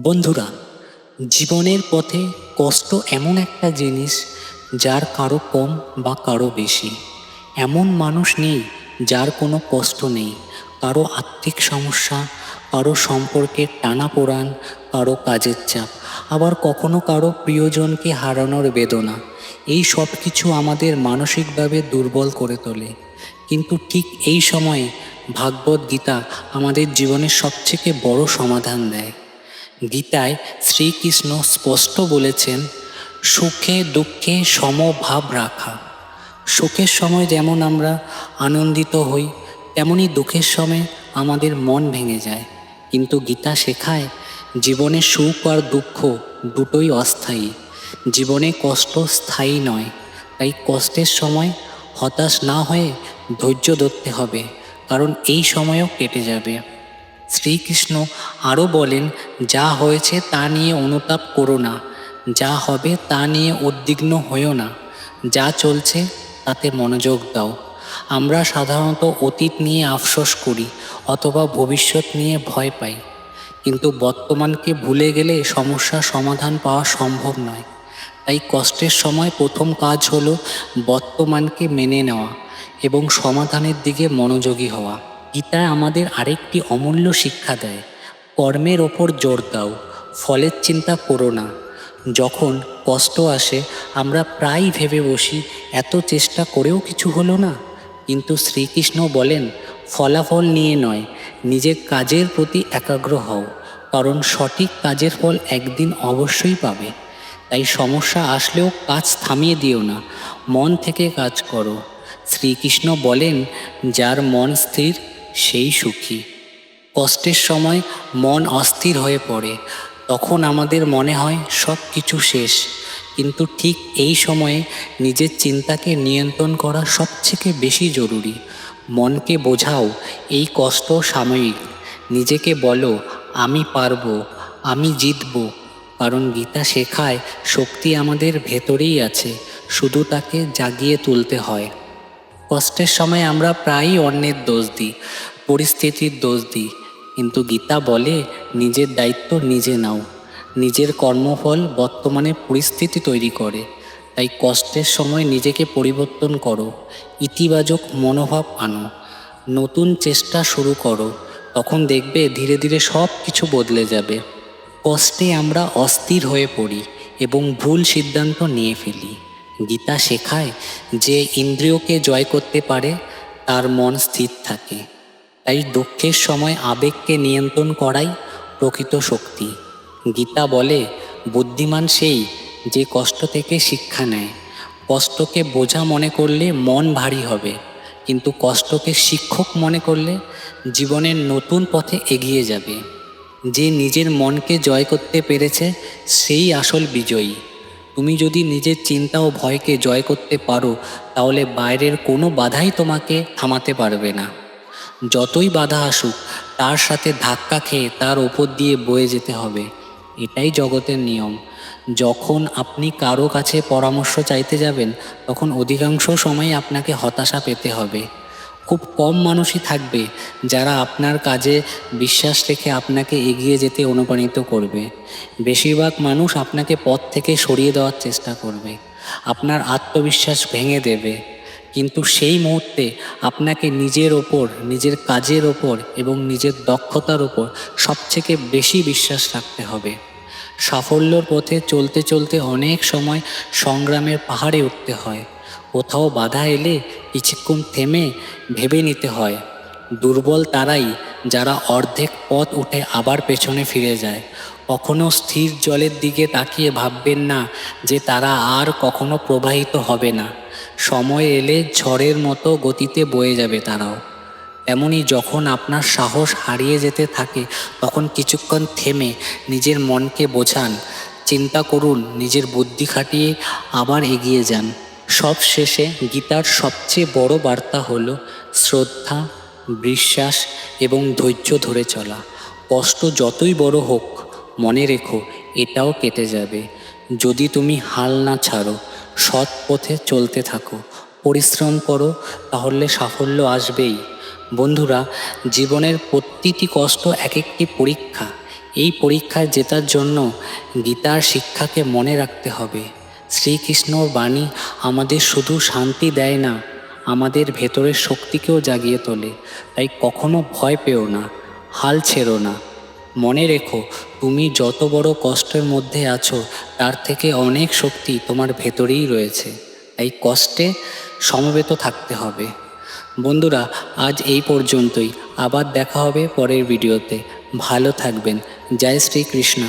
বন্ধুরা, জীবনের পথে কষ্ট এমন একটা জিনিস যার কারও কম বা কারও বেশি। এমন মানুষ নেই যার কোনো কষ্ট নেই। কারও আর্থিক সমস্যা, কারও সম্পর্কের টানাপোড়ান, কারও কাজের চাপ, আবার কখনো কারও প্রিয়জনকে হারানোর বেদনা। এই সব কিছু আমাদের মানসিকভাবে দুর্বল করে তোলে। কিন্তু ঠিক এই সময়ে ভাগবত গীতা আমাদের জীবনের সবথেকে বড় সমাধান দেয়। গীতায় শ্রীকৃষ্ণ স্পষ্ট বলেছেন, সুখে দুঃখে সমভাব রাখা। সুখের সময় যেমন আমরা আনন্দিত হই, তেমনি দুঃখের সময় আমাদের মন ভেঙে যায়। কিন্তু গীতা শেখায়, জীবনে সুখ আর দুঃখ দুটোই অস্থায়ী। জীবনে কষ্ট স্থায়ী নয়, তাই কষ্টের সময় হতাশ না হয়ে ধৈর্য ধরতে হবে, কারণ এই সময়ও কেটে যাবে। শ্রীকৃষ্ণ আরও বলেন, যা হয়েছে তা নিয়ে অনুতাপ করো না, যা হবে তা নিয়ে উদ্বিগ্ন হইও না, যা চলছে তাতে মনোযোগ দাও। আমরা সাধারণত অতীত নিয়ে আফসোস করি অথবা ভবিষ্যৎ নিয়ে ভয় পাই, কিন্তু বর্তমানকে ভুলে গেলে সমস্যার সমাধান পাওয়া সম্ভব নয়। তাই কষ্টের সময় প্রথম কাজ হলো বর্তমানকে মেনে নেওয়া এবং সমাধানের দিকে মনোযোগী হওয়া। গীতা আমাদের আরেকটি অমূল্য শিক্ষা দেয়। কর্মের ওপর জোর দাও, ফলের চিন্তা করো না। যখন কষ্ট আসে, আমরা প্রায় ভেবে বসি, এত চেষ্টা করেও কিছু হলো না। কিন্তু শ্রীকৃষ্ণ বলেন, ফলাফল নিয়ে নয়, নিজের কাজের প্রতি একাগ্র হও, কারণ সঠিক কাজের ফল একদিন অবশ্যই পাবে। তাই সমস্যা আসলেও কাজ থামিয়ে দিও না, মন থেকে কাজ করো। শ্রীকৃষ্ণ বলেন, যার মন স্থির সেই সুখী। কষ্টের সময় মন অস্থির হয়ে পড়ে। তখন আমাদের মনে হয় সব কিছু শেষ। কিন্তু ঠিক এই সময়ে নিজের চিন্তাকে নিয়ন্ত্রণ করা সবথেকে বেশি জরুরি। মনকে বোঝাও, এই কষ্ট সাময়িক। নিজেকে বলো, আমি পারব, আমি জিতব। কারণ গীতা শেখায়, শক্তি আমাদের ভেতরেই আছে। শুধু তাকে জাগিয়ে তুলতে হয়। কষ্টের সময় আমরা প্রায়ই অন্যের দোষ দিই, পরিস্থিতির দোষ দিই। কিন্তু গীতা বলে, নিজের দায়িত্ব নিজে নাও। নিজের কর্মফল বর্তমানে পরিস্থিতি তৈরি করে। তাই কষ্টের সময় নিজেকে পরিবর্তন করো, ইতিবাচক মনোভাব আনো। নতুন চেষ্টা শুরু করো, তখন দেখবে ধীরে ধীরে সব কিছু বদলে যাবে। কষ্টে আমরা অস্থির হয়ে পড়ি এবং ভুল সিদ্ধান্ত নিয়ে ফেলি। গীতা শেখায় যে ইন্দ্রিয়কে জয় করতে পারে, তার মন স্থির থাকে। তাই দুঃখের সময় আবেগকে নিয়ন্ত্রণ করাই প্রকৃত শক্তি। গীতা বলে, বুদ্ধিমান সেই যে কষ্ট থেকে শিক্ষা নেয়। কষ্টকে বোঝা মনে করলে মন ভারী হবে, কিন্তু কষ্টকে শিক্ষক মনে করলে জীবনের নতুন পথে এগিয়ে যাবে। যে নিজের মনকে জয় করতে পেরেছে, সেই আসল বিজয়ী। তুমি যদি নিজের চিন্তা ও ভয়কে জয় করতে পারো, তাহলে বাইরের কোনো বাধাই তোমাকে থামাতে পারবে না। যতই বাধা আসুক, তার সাথে ধাক্কা খেয়ে তার ওপর দিয়ে বয়ে যেতে হবে। এটাই জগতের নিয়ম। যখন আপনি কারও কাছে পরামর্শ চাইতে যাবেন, তখন অধিকাংশ সময় আপনাকে হতাশা পেতে হবে। খুব কম মানুষই থাকবে যারা আপনার কাজে বিশ্বাস রেখে আপনাকে এগিয়ে যেতে অনুপ্রাণিত করবে। বেশিরভাগ মানুষ আপনাকে পথ থেকে সরিয়ে দেওয়ার চেষ্টা করবে। আপনার আত্মবিশ্বাস ভেঙে দেবে। কিন্তু সেই মুহূর্তে আপনাকে নিজের ওপর, নিজের কাজের ওপর এবং নিজের দক্ষতার ওপর সবথেকে বেশি বিশ্বাস রাখতে হবে। সাফল্যর পথে চলতে চলতে অনেক সময় সংগ্রামের পাহাড়ে উঠতে হয়। কোথাও বাধা এলে কিছুক্ষণ থেমে ভেবে নিতে হয়। দুর্বল তারাই যারা অর্ধেক পথ উঠে আবার পেছনে ফিরে যায়। কখনো স্থির জলের দিকে তাকিয়ে ভাববেন না যে তারা আর কখনো প্রবাহিত হবে না। সময় এলে ঝড়ের মতো গতিতে বয়ে যাবে তারাও। এমনই যখন আপনার সাহস হারিয়ে যেতে থাকে, তখন কিছুক্ষণ থেমে নিজের মনকে বোঝান, চিন্তা করুন, নিজের বুদ্ধি খাটিয়ে আবার এগিয়ে যান। সব শেষে গীতার সবচেয়ে বড় বার্তা হল শ্রদ্ধা, বিশ্বাস এবং ধৈর্য ধরে চলা। কষ্ট যতই বড় হোক, মনে রেখো, এটাও কেটে যাবে। যদি তুমি হাল না ছাড়ো, সৎ পথে চলতে থাকো, পরিশ্রম করো, তাহলে সাফল্য আসবেই। বন্ধুরা, জীবনের প্রতিটি কষ্ট এক একটি পরীক্ষা। এই পরীক্ষায় জেতার জন্য গীতার শিক্ষাকে মনে রাখতে হবে। শ্রীকৃষ্ণর বাণী আমাদের শুধু শান্তি দেয় না, আমাদের ভেতরের শক্তিকেও জাগিয়ে তোলে। তাই কখনো ভয় পেও না, হাল ছেড়ো না। মনে রেখো, তুমি যত বড় কষ্টের মধ্যে আছো, তার থেকে অনেক শক্তি তোমার ভেতরেই রয়েছে। তাই কষ্টে সমবেত থাকতে হবে। বন্ধুরা, আজ এই পর্যন্তই। আবার দেখা হবে পরের ভিডিওতে। ভালো থাকবেন। জয় শ্রীকৃষ্ণ।